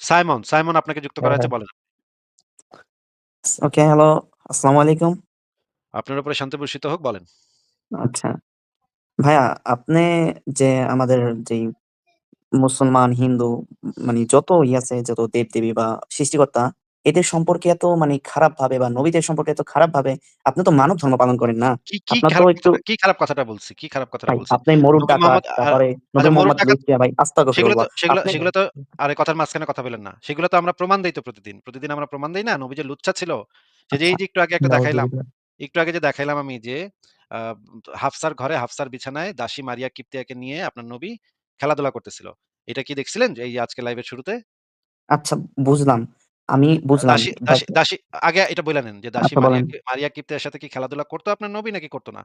Simon, Simon আপনাকে যুক্ত হ্যাঁ, করা হ্যাঁ। হয়েছে বলেন। Okay, hello. আসসালামু আলাইকুম। আপনার উপরে শান্তি বর্ষিত হোক, বলেন। আচ্ছা। ভাইয়া আপনি যে আমাদের যে মুসলমান, হিন্দু মানে যত ইয়ে আছে, যত দেব-দেবী বা সৃষ্টিকর্তা এদের সম্পর্কে এত মানে খারাপ ভাবে বা নবীদের সম্পর্কে এত খারাপ ভাবে আপনি তো মানব ধর্ম পালন করেন না? কি, কি আপনার তো খারাপ একটু কথাটা কি খারাপ কথাটা বলছি? কি খারাপ কথাটা বলছি? আপনি মরুর মোহাম্মদ আ তারপরে নবী মোহাম্মদ ডাকাত ভাই সেগুলো তো আস্তাগফিরুল্লাহ। সেগুলো সেগুলো তো আরে কথার মাঝখানে কথা বলেন না। সেগুলো তো আমরা প্রমাণ দেই তো প্রতিদিন। প্রতিদিন আমরা প্রমাণ দেই না? নবী যে লুচ্চা ছিল। সে যে আচ্ছা, এই যে একটু আগে একটা দেখাইলাম। একটু আগে যে দেখাইলাম আমি যে হাফসার ঘরে হাফসার বিছানায় দাসী মারিয়া কিপ্তিয়াকে নিয়ে আপনার নবী খেলাধুলা করতেছিল। এটা কি দেখছিলেন? যে এই আজকে লাইভের শুরুতে? আচ্ছা বুঝলাম। আমি বুঝলাম। দাসী আগে এটা বইলা নেন যে দাসী আচ্ছা মারিয়া কিপ্তিয়ার সাথে কি খেলাধুলা করত আপনার নবী নাকি করত না?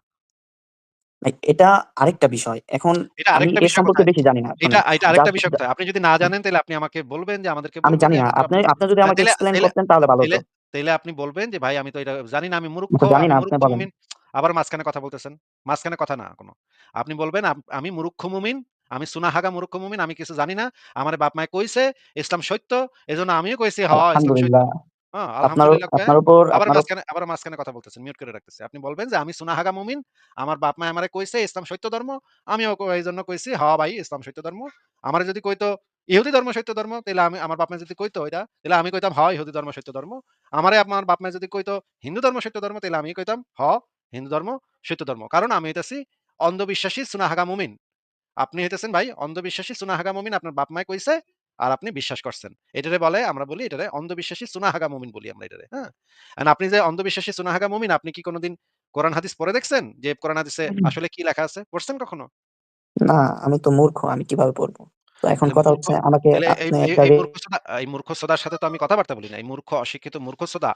এটা আরেকটা বিষয়। এখন এটা আরেকটা বিষয় সম্পর্কে বেশি জানি না। এটা এটা আরেকটা বিষয় আপনি যদি না জানেন তাইলে আপনি আমাকে বলবেন যে আমাদেরকে আমি জানি না। আপনি আপনি যদি আমাকে এক্সপ্লেইন করতেন তাহলে ভালো হতো। তাইলে আপনি বলবেন যে ভাই আমি তো এটা জানি না আমি মূর্খ, জানি না আপনি বলেন। আবার মাঝখানে কথা বলতেছেন। মাঝখানে কথা না কোন। আপনি বলবেন আমি মুরুক্ষ মুমিন, আমি সুনাহাগা মুরুক্ষ মুমিন, আমি কিছু জানি না। আমারে বাপ মায়ে কইছে ইসলাম সত্য। এজন্য আমিও কইছি হ ইসলাম সত্য। হ্যাঁ, আলহামদুলিল্লাহ কয়ে আপনার উপর আবার মাঝখানে কথা বলতেছেন। মিউট করে রাখতেছি। আপনি বলবেন যে আমি সুনাহাগা মুমিন। আমার বাপ মায়ে আমারে কইছে ইসলাম সত্য ধর্ম। আমিও ক এইজন্য কইছি হ ভাই ইসলাম সত্য ধর্ম। আমারে যদি কইতো ইহুদি ধর্ম সত্য ধর্ম তাইলে আমি আমার বাপ মায়ে যদি কইতো এটা তাইলে আমি কইতাম হ ইহুদি ধর্ম সত্য ধর্ম। আমারে আমার বাপ মায়ে যদি কইতো হিন্দু ধর্ম সত্য ধর্ম তাইলে আমি কইতাম হ হিন্দু ধর্ম সত্য ধর্ম। কারণ আমি হইতাছি অন্ধবিশ্বাসী সুনাহাগা মুমিন। আপনি হইতেছেন ভাই অন্ধবিশ্বাসী সুনাহাগা মুমিন। আপনার বাপ মায়ে কইছে আর আপনি বিশ্বাস করছেন। এটারে বলে আমরা বলি এটারে অন্ধবিশ্বাসী সুনাহাগা মুমিন বলি আমরা এটারে। হ্যাঁ? আপনি যে অন্ধবিশ্বাসী সুনাহাগা মুমিন আপনি কি কোনোদিন কোরআন হাদিস পড়ে দেখছেন? যে কোরআন হাদিসে আসলে কি লেখা আছে? পড়ছেন কখনো? না, আমি তো মূর্খ। আমি কীভাবে পড়ব? তো এখন কথা মূর্খ হচ্ছে আমাকে এই আপনি এই একটা এই রে মূর্খছদা এই মূর্খছদার সাথে তো আমি কথাবার্তা বলি না। এই মূর্খ অশিক্ষিত মূর্খছদা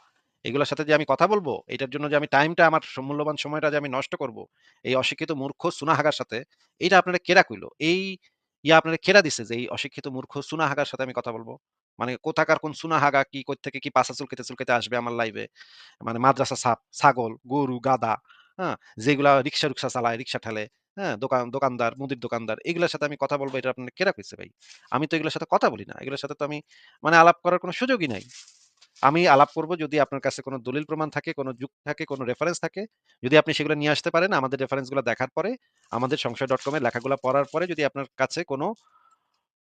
এগুলোর সাথে যে আমি কথা বলব এটার জন্য যে আমি টাইমটা আমার মূল্যবান সময়টা যে আমি নষ্ট করব, এই অশিক্ষিত মূর্খ সুনাহাগার সাথে, এইটা আপনারে কেডা কইল? এই ইয়া আপনারে কেডা দিছে যে এই অশিক্ষিত মূর্খ সুনাহাগার সাথে আমি কথা বলব মানে কোথাকার কোন সুনাহাগা কি কই থেকে কি পাছা চুলকাইতে, চুলকাইতে আসবে আমার লাইভে। মানে মাদ্রাসা সাপ, ছাগল, গরু, গাদা হ্যাঁ? যেগুলা রিক্সা-রুকশা চালায়, রিক্সা ঠেলে, হ্যাঁ? দোকান দোকানদার, মুদির দোকানদার এগুলোর সাথে আমি কথা বলব এটা আপনার কেরা কইছে ভাই? আমি তো এগুলোর সাথে কথা বলি না। এগুলোর সাথে তো আমি মানে আলাপ করার কোনো সুযোগই নাই। আমি আলাপ করব যদি আপনার কাছে কোনো দলিল প্রমাণ থাকে, কোনো যুক্তি থাকে, কোনো রেফারেন্স থাকে। যদি আপনি সেগুলো নিয়ে আসতে পারেন আমাদের রেফারেন্সগুলা দেখার পরে, আমাদের সংশয়.com এর লেখাগুলো পড়ার পরে যদি আপনার কাছে কোন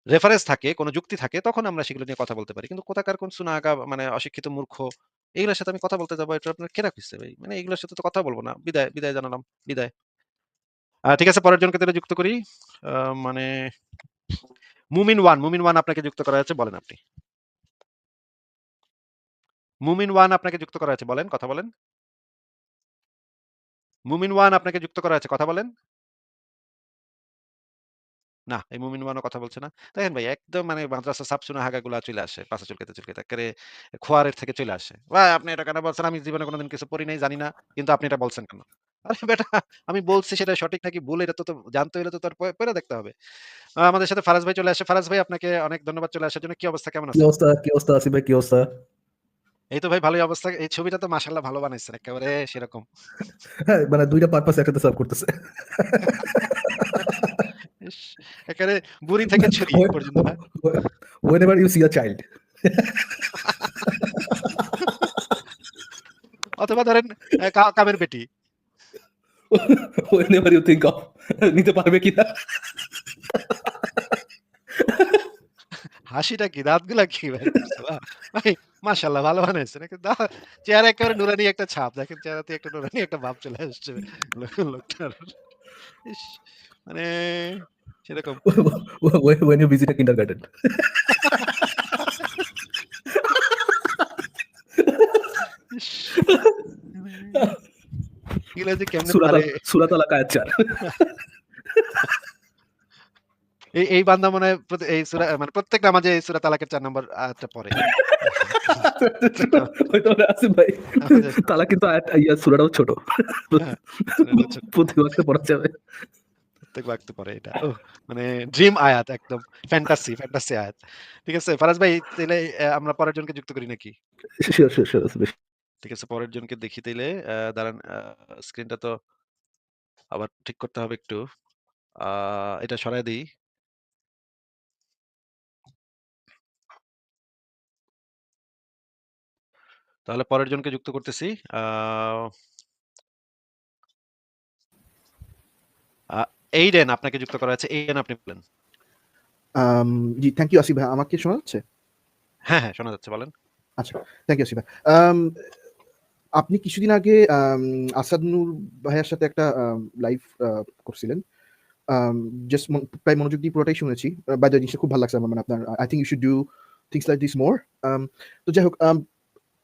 রেফারেন্স থাকে, কোন যুক্তি থাকে তখন আমরা সেগুলো নিয়ে কথা বলতে পারি। কিন্তু কোথাকার কোন সুনাহাগা মানে অশিক্ষিত মূর্খ এগুলোর সাথে আমি কথা বলতে যাব এটা আপনার কেডা কইছে ভাই? মানে এগুলোর সাথে তো কথা বলব না। বিদায়, বিদায় জানালাম। বিদায়। ঠিক আছে পরের জনকে তাহলে যুক্ত করি। মানে মুমিন ওয়ান মুমিন ওয়ান আপনাকে যুক্ত করা হয়েছে বলেন আপনি। মুমিন 1 আপনাকে যুক্ত করা হয়েছে। বলেন, কথা বলেন। মুমিন 1 আপনাকে যুক্ত করা হয়েছে। কথা বলেন। না, এই মুমিন 1 ও কথা বলছে না। দেখেন ভাই একদম মানে মাদ্রাসা সাপ সুনাহাগা গুলা চইলা আসে। পাছা চুলকাইতে, চুলকাইতে। এক্কারে খোয়ারের থেকে চইলা আসে। ভাই আপনি এটা কেন বলছেন? আমি জীবনে কোনদিন কিছু পড়ি নাই, জানি না। কিন্তু আপনি এটা বলছেন কেন? আরে বেটা আমি বলছি সেটা সঠিক নাকি ভুল এটা তো, তো জানতে হলে তো তার প পইড়া দেখতে হবে। আমাদের সাথে ফারাজ ভাই চলে আসে। ফারাজ ভাই আপনাকে অনেক ধন্যবাদ চলে আসার জন্য। কি অবস্থা? কেমন কি অবস্থা? কি অবস্থা? আসিফ ভাই কি অবস্থা? এই তো ভাই ভালোই অবস্থা। এই ছবিটা তো মাশাআল্লাহ ভালো বানাইছেন। একেবারে সেরকম। হ্যাঁ, মানে দুইটা পারপাস একসাথে সার্ভ করতেছে। একেবারে বুড়ি থেকে ছুরি পর্যন্ত না? whenever you see a child. অথবা ধরেন কামের বেটি। Whenever you think of নিতে পারবে কিনা? হাসিটা কি? দাঁতগুলা কি ভাই? ভাই মাশাআল্লাহ ভালো বানাইছেন। কিন্তু দা চেহারা একেবারে নুরানি একটা ছাপ। দেখেন চেহারাতে একটা নুরানি একটা ভাব চলে আসছে লো লোকটার। ইস! মানে সেরকম। When you visit a kindergarten. ইস! এগুলা যে কেমনে সূরা পারে? আয়াত ৪ এই বান্দা মনে এই সূরা মানে প্রত্যেক নামাজে এই সূরা তালাকের ৪ নম্বর আয়াতটা পড়ে। ভাই আমাদের কিন্তু ইয়া সূরাটাও ছোট। হ্যাঁ, সূরাটাও ছোট। প্রতি ওয়াক্তে পড়া যাবে। প্রত্যেক ওয়াক্তে পড়ে এটা। মানে ড্রিম আয়াত একদম ফ্যান্টাসি, ফ্যান্টাসি আয়াত। ঠিক আছে? ফারাজ ভাই তাইলে এ আমরা পরের জনকে যুক্ত করি নাকি? শিওর, শিওর, শিওর ঠিক আছে পরের জনকে দেখি তাইলে। দাঁড়ান স্ক্রিনটা তো আবার ঠিক করতে হবে একটু। এটা সরাই দেই। তাহলে পরের জনকে যুক্ত করতেছি। এইডেন আপনাকে যুক্ত করা হয়েছে। এইডেন আপনি বলেন। জি, থ্যাংক ইউ আসিফ ভাই। আমাকে শোনা যাচ্ছে? হ্যাঁ, হ্যাঁ, শোনা যাচ্ছে বলেন। আচ্ছা, থ্যাংক ইউ আসিফ ভাই। আপনি কিছুদিন আগে আম আসাদ নূর ভাইয়ার সাথে একটা লাইভ করছিলেন। জাস্ট প্রায় মনোযোগ দিয়ে পুরোটাই শুনেছি। বাই দ্য জিনিসটা খুব ভালো লাগছে আমার মানে আপনার I think you should do things like this more. তো যাই হোক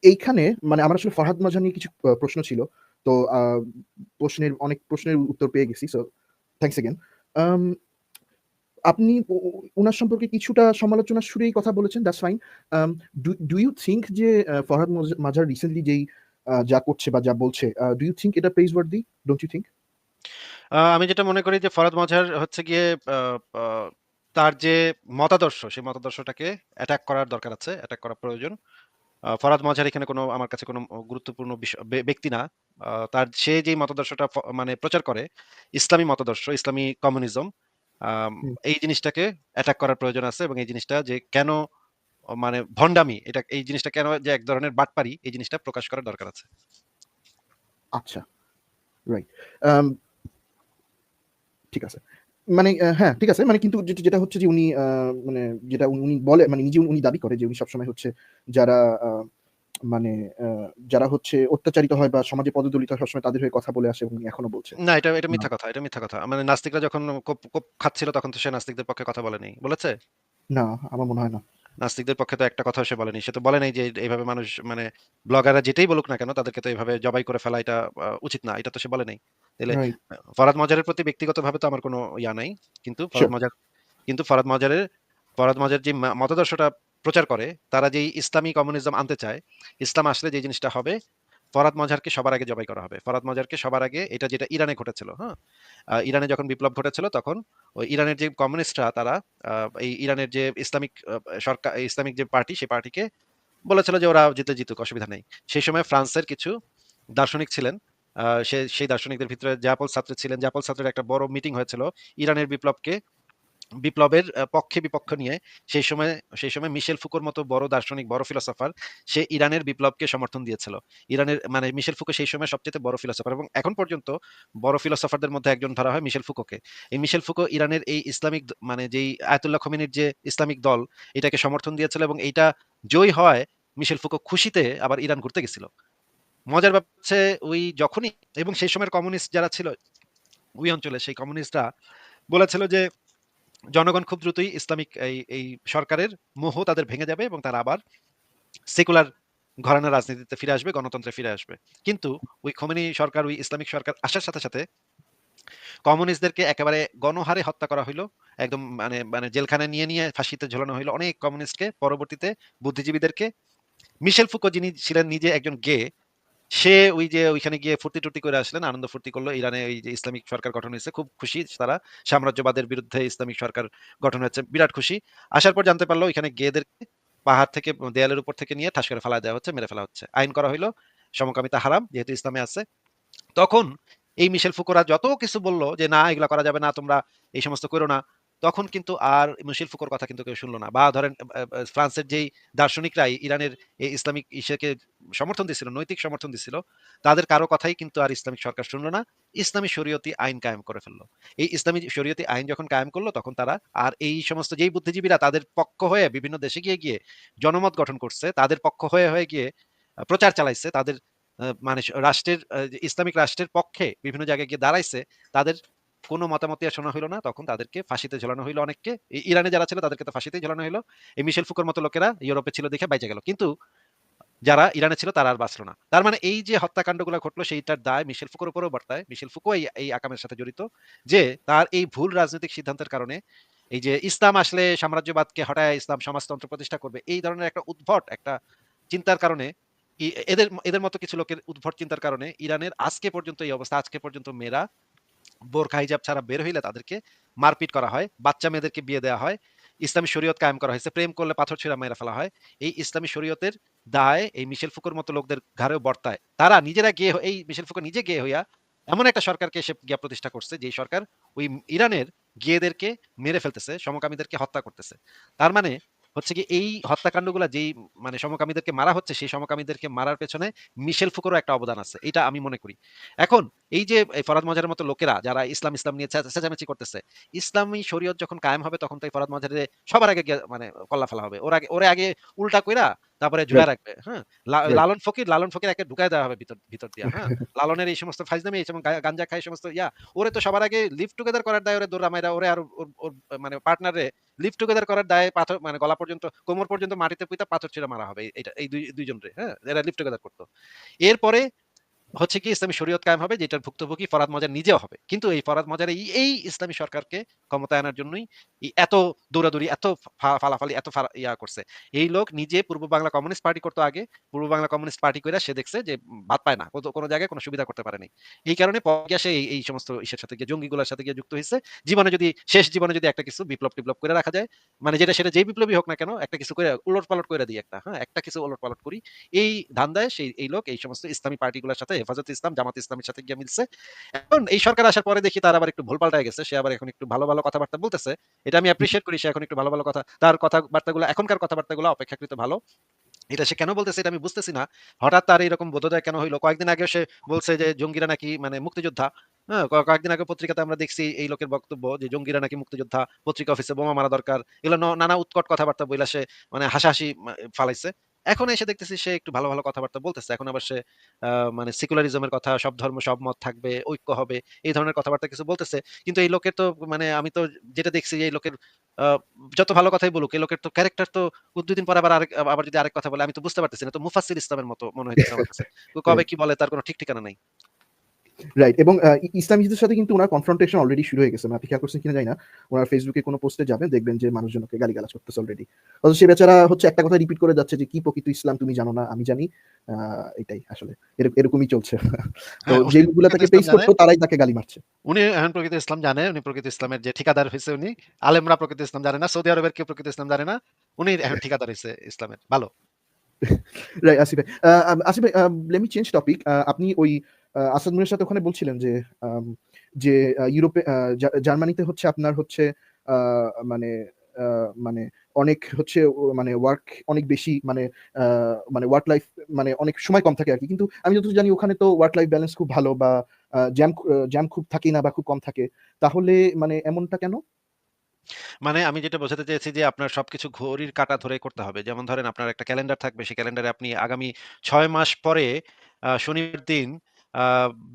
এইখানে মানে আমার আসলে ফরহাদ মজা নিয়ে কিছু প্রশ্ন ছিল। তো প্রশ্নের অনেক প্রশ্নের উত্তর পেয়ে গেছি। So thanks again. আম আপনি উ সম্পর্কে কিছুটা সমালোচনার সুরেই কথা বলেছেন, that's fine. Do you think যে ফরহাদ মাজার রিসেন্টলি যেই যা করছে বা যা বলছে, ডু ইউ থিংক এটা praiseworthy? Don't you think আমি যেটা মনে করি যে ফরহাদ মজহার হচ্ছে গিয়ে তার যে মতাদর্শ, সেই মতাদর্শটাকে অ্যাটাক করার দরকার আছে, অ্যাটাক করা প্রয়োজন। আ ফরহাদ মজহার এখানে কোনো আমার কাছে কোনো গুরুত্বপূর্ণ ব্যক্তি না। তার সে যেই মতাদর্শটা মানে প্রচার করে, ইসলামী মতাদর্শ, ইসলামী কমিউনিজম, এই জিনিসটাকে অ্যাটাক করার প্রয়োজন আছে এবং এই জিনিসটা যে কেন মানে ভন্ডামি, এটা এই জিনিসটা কেন যে এক ধরনের বাটপারি, এই জিনিসটা প্রকাশ করার দরকার আছে। আচ্ছা, রাইট। ঠিক আছে। মানে হ্যাঁ, ঠিক আছে। মানে কিন্তু যেটা হচ্ছে যে উনি মানে যেটা উনি বলে মানে নিজে উনি দাবি করে যে উনি সবসময় হচ্ছে যারা মানে যারা হচ্ছে অত্যাচারিত হয় বা সমাজে পদদলিত হয় সবসময় তাদের হয়ে কথা বলে আসে এবং উনি এখনও বলছেন। না, এটা এটা মিথ্যা কথা, এটা মিথ্যা কথা। মানে নাস্তিকরা যখন কোপ কোপ খাচ্ছিল তখন তো সে নাস্তিকদের পক্ষে কথা বলেনি। বলেছে? না, আমার মনে হয় না। নাস্তিকদের পক্ষে তো একটা কথা সে বলেনি। সে তো বলে নাই যে এইভাবে মানুষ মানে ব্লগাররা যেটাই বলুক না কেন তাদেরকে তো এভাবে জবাই করে ফেলা এটা উচিত না। এটা তো সে বলে নাই। আ ফরহাদ মজহারের প্রতি ব্যক্তিগতভাবে তো আমার কোনো ইয়া নাই। কিন্তু ফরহাদ সিউর। মজহার কিন্তু ফরহাদ মজহারের ফরহাদ মজহার যে মতাদর্শটা প্রচার করে, তারা যেই ইসলামী কমিউনিজম আনতে চায়, ইসলাম আসলে যে জিনিসটা হবে, ফরহাদ মজহারকে সবার আগে জবাই করা হবে। ফরহাদ মজহারকে সবার আগে এটা যেটা ইরানে ঘটেছিল, হ্যাঁ? ইরানে যখন বিপ্লব ঘটেছিল তখন ওই ইরানের যে কমিউনিস্টরা তারা এই ইরানের যে ইসলামিক সরকার ইসলামিক যে পার্টি, সেই পার্টিকে বলেছিল যে ওরা জিতে জিতুক অসুবিধা নেই। সেই সময় ফ্রান্সের কিছু দার্শনিক ছিলেন। সে সেই দার্শনিকদের ভিতরে জ্যাপল সার্ত্রে ছিলেন। জ্যাপল ছাত্রের একটা বড় মিটিং হয়েছিল ইরানের বিপ্লবকে বিপ্লবের পক্ষে বিপক্ষ নিয়ে সেই সময় সেই সময় মিশেল ফুকোর মতো বড় দার্শনিক, বড় ফিলোসফার সে ইরানের বিপ্লবকে সমর্থন দিয়েছিল। ইরানের মানে মিশেল ফুকো সেই সময় সবচেয়ে বড় ফিলোসোফার এবং এখন পর্যন্ত বড় ফিলোসফারদের মধ্যে একজন ধরা হয় মিশেল ফুকোকে। এই মিশেল ফুকো ইরানের এই ইসলামিক মানে যেই আয়াতুল্লাহ খোমেনির যে ইসলামিক দল, এটাকে সমর্থন দিয়েছিল এবং এইটা জয়ী হওয়ায় মিশেল ফুকো খুশিতে আবার ইরান ঘুরতে গেছিল। মজার ব্যাপার ওই যখনই এবং সেই সময়ের কমিউনিস্ট যারা ছিল ওই অঞ্চলে সেই কমিউনিস্টরা বলেছিল যে জনগণ খুব দ্রুতই ইসলামিক এই এই সরকারের মোহ তাদের ভেঙে যাবে এবং তারা আবার সেকুলার ঘরানার রাজনীতিতে ফিরে আসবে, গণতন্ত্রে ফিরে আসবে। কিন্তু ওই খোমেনি সরকার, ওই ইসলামিক সরকার আসার সাথে, সাথে কমিউনিস্টদেরকে একেবারে গণহারে হত্যা করা হইল। একদম মানে মানে জেলখানায় নিয়ে, নিয়ে ফাঁসিতে ঝোলানো হইল অনেক কমিউনিস্টকে। পরবর্তীতে বুদ্ধিজীবীদেরকে মিশেল ফুকো যিনি ছিলেন নিজে একজন গে, সে ওই যে ওইখানে গিয়ে ফুর্তি-টুর্তি করে আসলেন, আনন্দ ফুর্তি করল। ইরানে এই যে ইসলামিক সরকার গঠন হয়েছে। খুব খুশি তারা। সাম্রাজ্যবাদের বিরুদ্ধে ইসলামিক সরকার গঠন হয়েছে। বিরাট খুশি। আসার পর জানতে পারল ওইখানে গেদেরকে পাহাড় থেকে দেয়ালের উপর থেকে নিয়ে ঠাস করে ফেলা দেওয়া হচ্ছে, মেরে ফেলা হচ্ছে। আইন করা হইল সমকামিতা হারাম যেহেতু ইসলামে আছে। তখন এই মিশেল ফুকোরা যত কিছু বলল যে, "না এগুলা করা যাবে না, তোমরা এই সমস্ত কইরো না।" তখন কিন্তু আর মিশেল ফুকোর কথা কিন্তু কেউ শুনলো না। বা ধরেন ফ্রান্সের যেই দার্শনিকরা ইরানের এই ইসলামিক ইসেকে সমর্থন দিছিল, নৈতিক সমর্থন দিছিল, তাদের কারও কথাই কিন্তু আর ইসলামিক সরকার শুনলো না। ইসলামী শরীয়তি আইন কায়েম করে ফেলল এই ইসলামী শরীয়তি আইন যখন কায়েম করল তখন তারা আর এই সমস্ত যেই বুদ্ধিজীবীরা তাদের পক্ষ হয়ে বিভিন্ন দেশে গিয়ে, গিয়ে জনমত গঠন করছে, তাদের পক্ষ হয়ে, হয়ে গিয়ে প্রচার চালাইছে, তাদের মানে রাষ্ট্রের ইসলামিক রাষ্ট্রের পক্ষে বিভিন্ন জায়গায় গিয়ে দাঁড়াইছে, তাদের কোনো মতামতই শোনা হইল না। তখন তাদেরকে ফাঁসিতে ঝোলানো হইল অনেককে। ইরানে যারা ছিল তাদেরকে তো ফাঁসিতেই ঝোলানো হইল। এই মিশেল ফুকোর মতো লোকেরা ইউরোপে ছিল দেখে বাইচা গেল। কিন্তু যারা ইরানে ছিল তারা আর বাঁচল না। তার মানে এই যে হত্যাকাণ্ডগুলা ঘটলো সেইটার দায় মিশেল ফুকোর উপরেও বর্তায়। মিশেল ফুকো এই, এই আকামের সাথে জড়িত। যে তার এই ভুল রাজনৈতিক সিদ্ধান্তের কারণে এই যে ইসলাম আসলে সাম্রাজ্যবাদকে হটায় ইসলাম সমাজতন্ত্র প্রতিষ্ঠা করবে। এই ধরনের একটা উদ্ভট একটা চিন্তার কারণে এদের এদের মতো কিছু লোকের উদ্ভট চিন্তার কারণে ইরানের আজকে পর্যন্ত এই অবস্থা। আজকে পর্যন্ত মেয়েরা বোরখা হিজাব ছাড়া বের হইলে তাদেরকে মারপিট করা হয়। বাচ্চা মেয়েদেরকে বিয়ে দেয়া হয়। ইসলামী শরীয়ত কায়েম করা হয়েছে। প্রেম করলে পাথর ছুঁড়ে মেরে ফেলা হয়। এই ইসলামী শরীয়তের দায় এই মিশেল ফুকোর মতো লোকদের ঘাড়েও বর্তায়। তারা নিজেরা গিয়ে এই মিশেল ফুকুর নিজে গিয়ে হইয়া এমন একটা সরকারকে সে গিয়া প্রতিষ্ঠা করছে যেই সরকার ওই ইরানের গিয়েদেরকে মেরে ফেলতেছে, সমকামীদেরকে হত্যা করতেছে। তার মানে হচ্ছে কি এই হত্যাকাণ্ডগুলা যেই মানে সমকামীদেরকে মারা হচ্ছে, সেই সমকামীদেরকে মারার পেছনে মিশেল ফুকোরও একটা অবদান আছে, এটা আমি মনে করি। এখন এই যে ফরাদ মজারের মতো লোকেরা যারা ইসলাম ইসলাম নিয়ে চেঁচামেচি করতেছে, ইসলামী শরীয়ত যখন কায়েম হবে তখন তো এই ফরাদ মজারে সবার আগে মানে কল্লা ফেলা হবে। ওর আগে, ওরে আগে উল্টা কইরা তারপরে ঝুলা রাখবে হ্যাঁ? লালন ফকির লালন ফকির একে ঢুকায় দেওয়া হবে ভিতর ভিতর দিয়া হ্যাঁ? লালনের এই সমস্ত ফাইজদামি এই সমস্ত গাঞ্জা খাই সমস্ত ইয়া ওরে তো সবার আগে লিভ টুগেদার করার দায় ওরে দৌড়া মাইরা ওরে আর ওর মানে পার্টনারে লিভ টুগেদার করার দায় পাথর মানে গলা পর্যন্ত কোমর পর্যন্ত মাটিতে পুঁতা পাথর ছিঁড়ে মারা হবে এটা এই দুই দুইজন রে হ্যাঁ? এরা লিভ টুগেদার করতো। এরপরে হচ্ছে কি ইসলামী শরীয়ত কায়েম হবে যেটার ভুক্তভোগী ফরাদ মজার নিজেও হবে। কিন্তু এই ফরাদ মজার এই এই ইসলামী সরকারকে ক্ষমতায় আনার জন্যই এত দৌড়াদৌড়ি, এত ফালাফালি, এত ইয়া করছে। এই লোক নিজে পূর্ব বাংলা কমিউনিস্ট পার্টি করতো আগে, পূর্ব বাংলা কমিউনিস্ট পার্টি করে সে দেখছে যে বাদ পায় না, কোনো জায়গায় কোনো সুবিধা করতে পারেনি এই কারণে সে এই সমস্ত ইসের সাথে গিয়ে, জঙ্গিগুলোর সাথে গিয়ে যুক্ত হয়েছে জীবনে যদি, শেষ জীবনে যদি একটা কিছু বিপ্লব টিপ্লব করে রাখা যায় মানে যেটা, সেটা যেই বিপ্লবী হোক না কেন, একটা কিছু করে উলট পালট করে দিই একটা হ্যাঁ? একটা কিছু উলট পালট করি। এই ধান্দায় সেই, এই লোক, এই সমস্ত ইসলামী পার্টিগুলোর সাথে, হেফাজত ইসলাম, জামাত ইসলামের সাথে গিয়ে মিলছে। এখন এই সরকার আসার পরে দেখি তার আবার একটু ভুল পাল্টায় গেছে, সে আবার এখন একটু ভালো ভালো কথাবার্তা বলতেছে, এটা আমি অ্যাপ্রিসিয়েট করি, সে এখন একটু ভালো ভালো কথা, তার কথাবার্তাগুলো এখনকার কথাবার্তাগুলো অপেক্ষাকৃত ভালো। এটা সে কেন বলতেছে এটা আমি বুঝতেছি না। হঠাৎ তার এরকম বোধোদয় কেন হইল? কয়েকদিন আগে সে বলছে যে, জঙ্গিরা নাকি মানে মুক্তিযোদ্ধা। হ্যাঁ কয়েকদিন আগে পত্রিকাতে আমরা দেখছি এই লোকের বক্তব্য যে, জঙ্গিরা নাকি মুক্তিযোদ্ধা, পত্রিকা অফিসে বোমা মারা দরকার। এগুলো নানা উৎকট কথাবার্তা বইলা সে মানে হাসাহাসি ফালাইছে। এখন এসে দেখতেছি সে একটু ভালো ভালো কথাবার্তা বলতেছে। এখন আবার সে মানে সেকুলারিজমের কথা সব ধর্ম সব মত থাকবে ঐক্য হবে এই ধরনের কথাবার্তা কিছু বলতেছে। কিন্তু এই লোকের তো মানে আমি তো যেটা দেখছি যে এই লোকের আহ, যত ভালো কথাই বলুক এই লোকের তো ক্যারেক্টার তো দুদিন পর আবার আরেক আবার যদি আরেক কথা বলে আমি তো বুঝতে পারতেছি না তো মুফাসির ইসলামের মতো মনে হয়েছে আমার কাছে। কবে কি বলে তার কোনো ঠিক ঠিকানা নাই। রাইট এবং আহ, ই- সাথে কিন্তু ওনার কনফ্রন্টেশন অলরেডি শুরু হয়ে গেছে। আপনি খেয়াল করছেন কিনা জানি না। ওনার ফেসবুকে কোনো পোস্টে যাবেন দেখবেন যে মানুষজনকে গালিগালাজ করতেছে অলরেডি অথচ সে বেচারা হচ্ছে একটা কথা রিপিট করে যাচ্ছে যে কি প্রকৃত ইসলাম তুমি জানো না আমি জানি। এটাই আসলে। এরকমই চলছে। তো হ্যাঁ, উনি যেগুলা তাকে প্রকৃত পেশ করতো তারাই তাকে গালি মারছে। উনি এখন প্রকৃত ইসলাম জানে উনি প্রকৃত ইসলামের যে ঠিকাদার হয়েছে উনি আলেমরা প্রকৃত ইসলাম জানে না সৌদি আরবের কেউ প্রকৃত ইসলাম জানে না উনি এখন ঠিকাদার হয়েছে ইসলামের। ভালো। রাইট আসিফ ভাই আসিফ ভাই লেমি চেঞ্জ টপিক আপনি ওই আসাদ মুরের সাথে ওখানে বলছিলেন যে যে ইউরোপে জার্মানিতে হচ্ছে আপনার হচ্ছে মানে মানে অনেক হচ্ছে মানে ওয়ার্ক অনেক বেশি মানে মানে ওয়ার্ক লাইফ মানে অনেক সময় কম থাকে আর কি কিন্তু আমি যতটুকু জানি ওখানে তো ওয়ার্ক লাইফ ব্যালেন্স খুব ভালো বা জ্যাম জ্যাম খুব থাকে না বা খুব কম থাকে। তাহলে মানে এমনটা কেন? মানে আমি যেটা বোঝাতে চেয়েছি যে, আপনার সবকিছু ঘড়ির কাঁটা ধরে করতে হবে। যেমন ধরেন আপনার একটা ক্যালেন্ডার থাকবে, সেই ক্যালেন্ডারে আপনি আগামী ছয় মাস পরে শনিবার দিন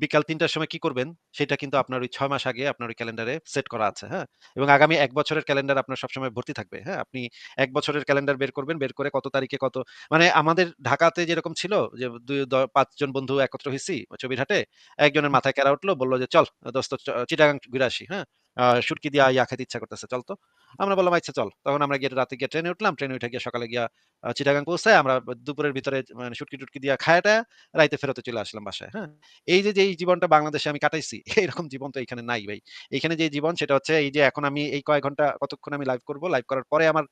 বিকাল তিনটার সময় কি করবেন? সেটা কিন্তু আপনার ওই ছয় মাস আগে আপনার ওই ক্যালেন্ডারে সেট করা আছে হ্যাঁ? এবং আগামী এক বছরের ক্যালেন্ডার আপনার সবসময় ভর্তি থাকবে হ্যাঁ? আপনি এক বছরের ক্যালেন্ডার বের করবেন, বের করে কত তারিখে কত মানে আমাদের ঢাকাতে যেরকম ছিল যে দুই পাঁচজন বন্ধু একত্র হয়েছি চবিরহাটে একজনের মাথায় কেরা উঠল, বলল যে, চল, দোস্ত চিটাগাং ঘুরে আসি হ্যাঁ? শুটকি দিয়া ইয়া খেতে ইচ্ছা করতেছে, চল তো। আমরা বললাম আচ্ছা চল। তখন আমরা গিয়ে রাতে গিয়ে ট্রেনে উঠলাম। ট্রেনে উঠে গিয়ে সকালে গিয়া চিটাগাং পৌঁছায়। আমরা দুপুরের ভিতরে মানে শুটকি টুটকি দিয়া খায়াটা রাইতে ফেরতে চলে আসলাম বাসায়। হ্যাঁ? এই যে এই জীবনটা বাংলাদেশে আমি কাটাইছি এরকম জীবন তো এখানে নাই ভাই। এখানে যে জীবন, সেটা হচ্ছে এই যে, এখন আমি এই কয়েক ঘণ্টা কতক্ষণ আমি লাইভ করব? লাইভ করার পরে আমার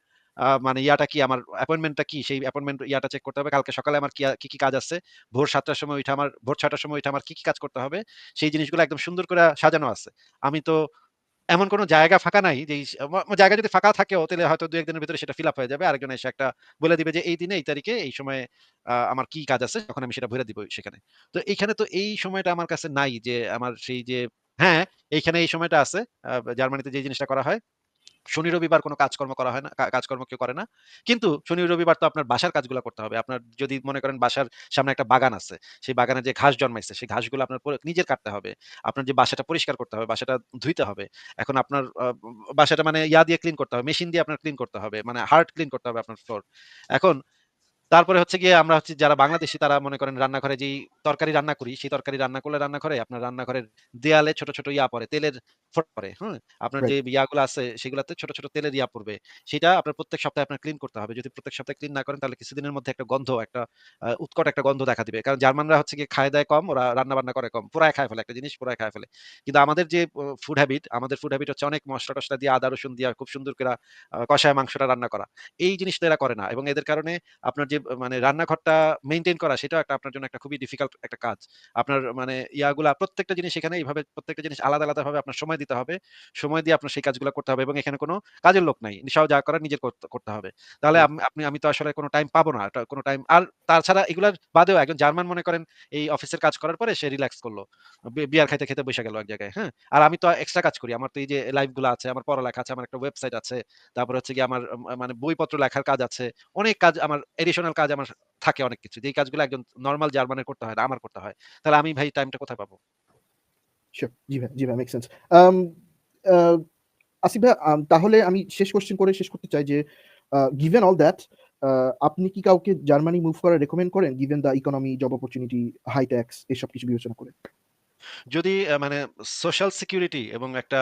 মানে ইয়াটা কি, আমার অ্যাপয়েন্টমেন্টটা কি? সেই অ্যাপয়েন্টমেন্ট ইয়াটা চেক করতে হবে। কালকে সকালে আমার কি কি কাজ আছে? ভোর সাতটার সময় উঠে আমার, ভোর ছটার সময় ওইটা আমার কি কি কাজ করতে হবে? সেই জিনিসগুলো একদম সুন্দর করে সাজানো আছে। আমি তো এমন কোনো জায়গা ফাঁকা নাই যে জায়গা যদি ফাঁকা থাকেও, তাহলে হয়তো দু একদিনের ভিতরে সেটা ফিল আপ হয়ে যাবে। আরেকজন এসে একটা বলে দিবে যে, এই দিনে, এই তারিখে, এই সময়ে আমার কি কাজ আছে? তখন আমি সেটা ভরে দিব সেখানে। তো এইখানে তো এই সময়টা আমার কাছে নাই যে, আমার সেই যে হ্যাঁ এইখানে এই সময়টা আছে জার্মানিতে যে জিনিসটা করা হয় শনি রবিবার কোনো কাজকর্ম করা হয় না কাজকর্ম কেউ করে না। কিন্তু শনি রবিবার তো আপনার বাসার কাজগুলো করতে হবে। আপনার যদি মনে করেন বাসার সামনে একটা বাগান আছে, সেই বাগানে যে ঘাস জন্মাইছে, সেই ঘাসগুলো আপনার নিজের কাটতে হবে। আপনার যে বাসাটা পরিষ্কার করতে হবে, বাসাটা ধুইতে হবে। এখন আপনার বাসাটা মানে ইয়া দিয়ে ক্লিন করতে হবে মেশিন দিয়ে আপনার ক্লিন করতে হবে মানে হার্ট ক্লিন করতে হবে আপনার ফ্লোর এখন তারপরে হচ্ছে গিয়ে আমরা হচ্ছে যারা বাংলাদেশী তারা মনে করেন রান্নাঘরে যেই তরকারি রান্না করি সেই তরকারি রান্না করলে রান্নাঘরে আপনার রান্নাঘরের দেয়ালে ছোট ছোট ইয়া পড়ে তেলের ফোঁটা পড়ে হ্যাঁ আপনার যে ইয়াগুলো আছে সেগুলাতে ছোট ছোট তেলের ইয়া পড়বে। সেটা আপনার প্রত্যেক সপ্তাহে আপনার ক্লিন করতে হবে। যদি প্রত্যেক সপ্তাহে ক্লিন না করেন তাহলে কিছুদিনের মধ্যে একটা গন্ধ একটা উৎকট একটা গন্ধ দেখা দিবে। কারণ জার্মানরা হচ্ছে গিয়ে খায় দেয় কম ওরা রান্না বান্না করে কম পুরাই খায় ফেলে একটা জিনিস পুরাই খায় ফেলে। কিন্তু আমাদের যে ফুড হ্যাবিট আমাদের ফুড হ্যাবিট হচ্ছে অনেক মশলা টসলা দিয়ে আদা রসুন দিয়ে খুব সুন্দর করে কষায় মাংসটা রান্না করা। এই জিনিসটা এরা করে না এবং এদের কারণে আপনার যে মানে রান্নাঘরটা মেইনটেইন করা সেটাও একটা আপনার জন্য একটা খুবই ডিফিকাল্ট একটা কাজ। আপনার মানে ইয়াগুলা প্রত্যেকটা জিনিস এখানে এইভাবে প্রত্যেকটা জিনিস আলাদা, আলাদাভাবে আপনার সময় দিতে হবে। সময় দিয়ে আপনার সেই কাজগুলা করতে হবে এবং এখানে কোনো কাজের লোক নাই। নিশাও যা করার নিজের করতে হবে। তাহলে আপনি আমি তো আসলে কোনো টাইম পাবো না। কোনো টাইম আর তাছাড়া এগুলার বাদেও একজন জার্মান মনে করেন এই অফিসের কাজ করার পরে সে রিল্যাক্স করল বিয়ার খাইতে, খেতে বসে গেল এক জায়গায়, হ্যাঁ? আর আমি তো এক্সট্রা কাজ করি। আমার তো এই যে লাইভগুলা আছে, আমার পড়ালেখা আছে, আমার একটা ওয়েবসাইট আছে। তারপর হচ্ছে কি আমার মানে বইপত্র লেখার কাজ আছে। অনেক কাজ আমার এডিশনাল কাজ আমার থাকে অনেক কিছু। যেই কাজগুলো একজন নরমাল জার্মানের করতে হয় না, আমার করতে হয়। তাহলে আমি ভাই টাইমটা কোথায় পাবো? শিওর। জি ভাই, জি ভাই মেক সেন্স। আসিফ ভাইয়া তাহলে আমি শেষ কোয়েশ্চেন করে শেষ করতে চাই যে গিভেন অল দ্যাট আপনি কি কাউকে জার্মানি মুভ করার রেকমেন্ড করেন? Given the economy, job opportunity, high tax এসব কিছু বিবেচনা করে? যদি মানে সোশ্যাল সিকিউরিটি এবং একটা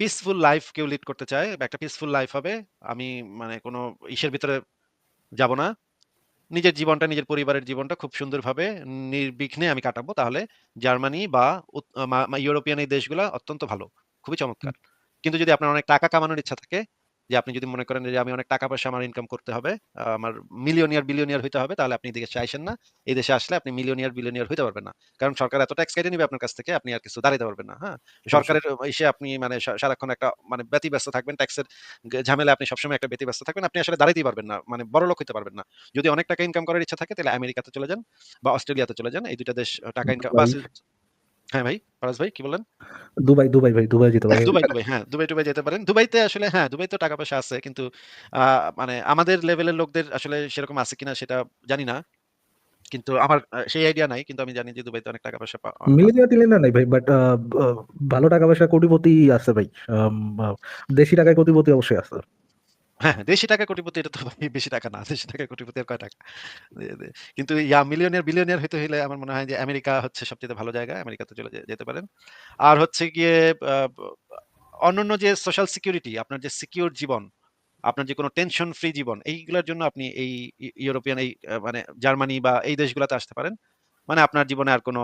পিসফুল লাইফ কেউ লিড করতে চায়, একটা পিসফুল লাইফ হবে। আমি মানে কোনো ইসের ভিতরে যাব না। নিজের জীবনটা, নিজের পরিবারের জীবনটা খুব সুন্দরভাবে নির্বিঘ্নে আমি কাটাবো। তাহলে জার্মানি বা ইউরোপিয়ান এই দেশগুলা অত্যন্ত ভালো। খুবই চমৎকার। কিন্তু যদি আপনার অনেক টাকা কামানোর ইচ্ছা থাকে, যে আপনি যদি মনে করেন যে আমি অনেক টাকা-পয়সা আমার ইনকাম করতে হবে, আমার মিলিয়নিয়ার, বিলিয়নিয়ার হইতে হবে, তাহলে আপনি এদিকে আইসেন না। এই দেশে আসলে আপনি মিলিয়নিয়ার, বিলিয়নিয়ার হইতে পারবেন না। কারণ সরকার এত ট্যাক্স কেটে নিবে আপনার কাছ থেকে, আপনি আর কিছু দাঁড়াইতে পারবেন না, হ্যাঁ? সরকারের ইসে আপনি মানে সারাক্ষণ একটা মানে ব্যতিব্যস্ত থাকবেন। ট্যাক্সের গে ঝামেলায় আপনি সবসময় একটা ব্যতিব্যস্ত থাকবেন। আপনি আসলে দাঁড়াইতেই পারবেন না। মানে বড়লোক হইতে পারবেন না। যদি অনেক টাকা ইনকাম করার ইচ্ছা থাকে তাহলে আমেরিকাতে চলে যান বা অস্ট্রেলিয়াতে চলে যান। এই ২ টা দেশ টাকা ইনকাম হ্যাঁ ভাই, ফারাজ ভাই কি বললেন? দুবাই, দুবাই ভাই, দুবাই যেতে পারেন। দুবাই, দুবাই হ্যাঁ, দুবাই, টুবাই যেতে পারেন। দুবাইতে আসলে হ্যাঁ, দুবাইতেও টাকা-পয়সা আছে। কিন্তু মানে আমাদের লেভেলের লোকদের আসলে সেরকম আছে কিনা সেটা জানি না। কিন্তু আমার সেই আইডিয়া নাই। কিন্তু আমি জানি যে দুবাইতে অনেক টাকা-পয়সা পা আ মিলিয়নিয়ার টিলিয়নিয়ার নাই ভাই। বাট ভালো টাকা-পয়সা কোটিপতি আছে ভাই। দেশি টাকায় কোটিপতি অবশ্যই আছে। হ্যাঁ, হ্যাঁ, দেশি টাকায় কোটিপতি এটা তো বেশি টাকা না। দেশি টাকায় কোটিপতি আর কয় টাকা? কিন্তু ইয়া মিলিয়নিয়ার, বিলিয়নিয়ার হইতে হইলে আমার মনে হয় যে আমেরিকা হচ্ছে সবচাইতে ভালো জায়গা। আমেরিকাতে চলে যেতে পারেন। আর হচ্ছে গিয়ে অন্যান্য যে সোশ্যাল সিকিউরিটি, আপনার যে সিকিউর জীবন, আপনার যে কোনো টেনশন ফ্রি জীবন, এইগুলার জন্য আপনি এই ইউরোপিয়ান এই মানে জার্মানি বা এই দেশগুলাতে আসতে পারেন। মানে আপনার জীবনে আর কোনো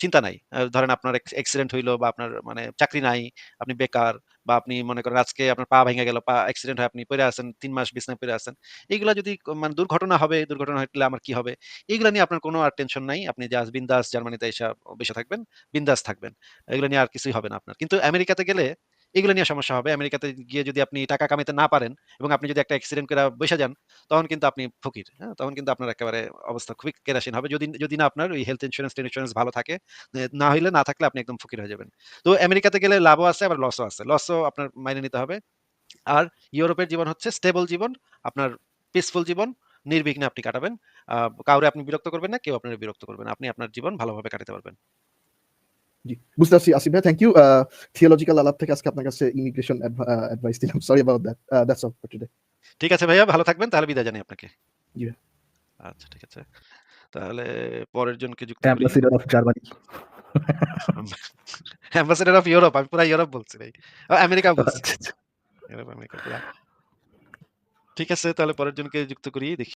চিন্তা নাই। ধরেন আপনার এক্স অ্যাক্সিডেন্ট হইল বা আপনার মানে চাকরি নাই, আপনি বেকার বা আপনি মনে করেন আজকে আপনার পা ভেঙে গেল, পা অ্যাক্সিডেন্ট হয় আপনি পড়ে আছেন, তিন মাস বিছনায় পড়ে আছেন। এইগুলা যদি মানে দুর্ঘটনা হবে, দুর্ঘটনা হলে আমার কি হবে? এইগুলা নিয়ে আপনার কোনো আর টেনশন নাই। আপনি জাস্ট বিন্দাস জার্মানিতে এসে বসে থাকবেন, বিন্দাস থাকবেন। এগুলা নিয়ে আর কিছুই হবে না আপনার। কিন্তু আমেরিকাতে গেলে এগুলা নিয়ে সমস্যা হবে। আমেরিকাতে গিয়ে যদি আপনি টাকা কামাইতে না পারেন এবং আপনি যদি একটা অ্যাক্সিডেন্ট কইরা বসে যান, তখন কিন্তু আপনি ফকির, হ্যাঁ? তখন কিন্তু আপনার একেবারে অবস্থা খুবই কেরাসিন হবে। যদি যদি না আপনার ওই হেলথ ইন্সুরেন্স টেনসুরেন্স ভালো থাকে। না হইলে না থাকলে আপনি একদম ফকির হয়ে যাবেন। তো আমেরিকাতে গেলে লাভও আছে আবার লসও আছে। লসও আপনার মাইনে নিতে হবে। আর ইউরোপের জীবন হচ্ছে স্টেবল জীবন, আপনার পিসফুল জীবন, নির্বিঘ্নে আপনি কাটাবেন। কাউরে আপনি বিরক্ত করবেন না, কেউ আপনারে বিরক্ত করবেন আপনি আপনার জীবন ভালোভাবে কাটাতে পারবেন। জি, বুঝতে পারছি আসিফ ভাইয়া থ্যাংক ইউ। থিওলজিক্যাল আলাপ থেকে আজকে আপনার কাছে ইমিগ্রেশন অ্যাডভাইস দিলাম। Sorry about that. That's all for today. ঠিক আছে ভাইয়া, ভালো থাকবেন। তাহলে বিদায় জানাই আপনাকে। জি আচ্ছা ঠিক আছে। তাহলে পরের জনকে যুক্ত। Ambassador of Germany. Ambassador of Europe. আমি পুরা ইউরোপ বলছি ভাই। ও আমেরিকাও বলছি। আচ্ছা, আচ্ছা। ইউরোপ, আমেরিকা পুরা। ঠিক আছে তাহলে পরের জনকে যুক্ত করি। দেখি